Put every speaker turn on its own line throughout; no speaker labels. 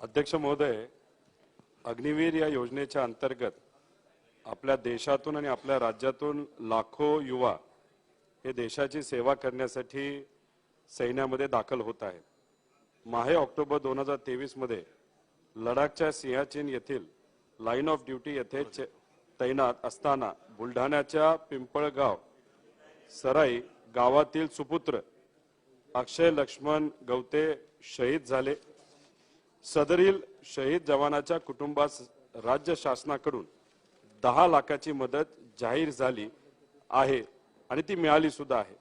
अध्यक्ष महोदय अग्निवीर या योजनेच्या अंतर्गत आपल्या देशातून आणि आपल्या राज्यातून लाखो युवा हे देशाची सेवा करण्यासाठी सैन्यामध्ये दाखल होत आहेत. माहे ऑक्टोबर दोन हजार तेवीसमध्ये लडाखच्या सिंहाचीन येथील लाईन ऑफ ड्युटी येथे तैनात असताना बुलढाण्याच्या पिंपळगाव सराई गावातील सुपुत्र अक्षय लक्ष्मण गवते शहीद झाले. सदरील शहीद जवानाच्या कुटुंबास राज्य शासनाकडून दहा लाखाची मदत जाहीर झाली आहे आणि ती मिळाली सुद्धा आहे.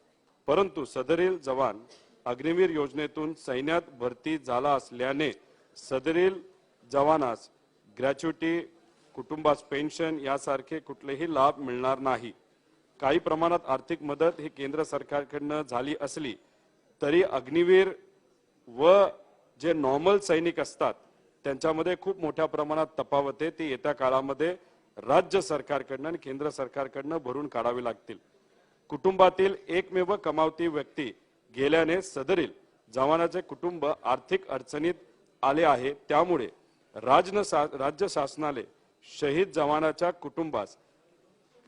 परंतु सदरील जवान अग्निवीर योजनेतून सैन्यात भरती झाला असल्याने सदरील जवानास ग्रॅच्युटी कुटुंबास पेन्शन यासारखे कुठलेही लाभ मिळणार नाही. काही प्रमाणात आर्थिक मदत ही केंद्र सरकारकडनं झाली असली तरी अग्निवीर व जे नॉर्मल सैनिक असतात त्यांच्यामध्ये खूप मोठ्या प्रमाणात तफावत आहे. ती येत्या काळामध्ये राज्य सरकारकडनं आणि केंद्र सरकारकडनं भरून काढावी लागतील. कुटुंबातील एकमेव कमावती व्यक्ती गेल्याने सदरील जवानाचे कुटुंब आर्थिक अडचणीत आले आहे. त्यामुळे राजन राज्य शासनाने शहीद जवानाच्या कुटुंबास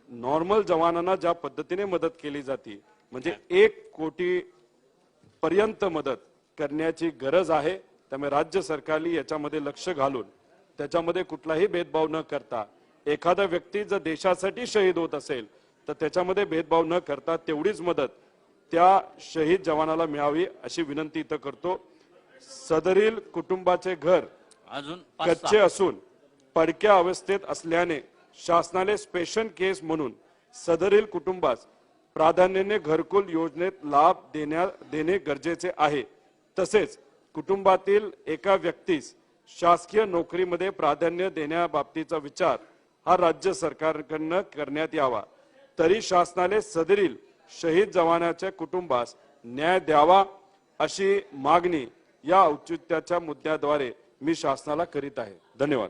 नॉर्मल जवानांना ज्या पद्धतीने मदत केली जाते म्हणजे एक कोटी पर्यंत मदत करण्याची गरज आहे त्यामुळे राज्य सरकारने याच्यामध्ये लक्ष घालून त्याच्यामध्ये कुठलाही भेदभाव न करता एखादा व्यक्ती जर देशासाठी शहीद होत असेल तर त्याच्यामध्ये भेदभाव न करता तेवढीच मदत त्या शहीद जवानाला मिळावी अशी विनंती इथं करतो. सदरील कुटुंबाचे घर
अजून
कच्चे असून पडक्या अवस्थेत असल्याने शासनाने स्पेशल केस म्हणून सदरील कुटुंबास प्राधान्याने घरकुल योजनेत लाभ देण्या देणे गरजेचे आहे. तसेच कुटुंबातील एका व्यक्तीस शासकीय नोकरीमध्ये प्राधान्य देण्याबाबतीचा विचार हा राज्य सरकारकडनं करण्यात यावा. तरी शासनाने सदरील शहीद जवानाच्या कुटुंबास न्याय द्यावा अशी मागणी या औचित्याच्या मुद्द्याद्वारे मी शासनाला करीत आहे. धन्यवाद.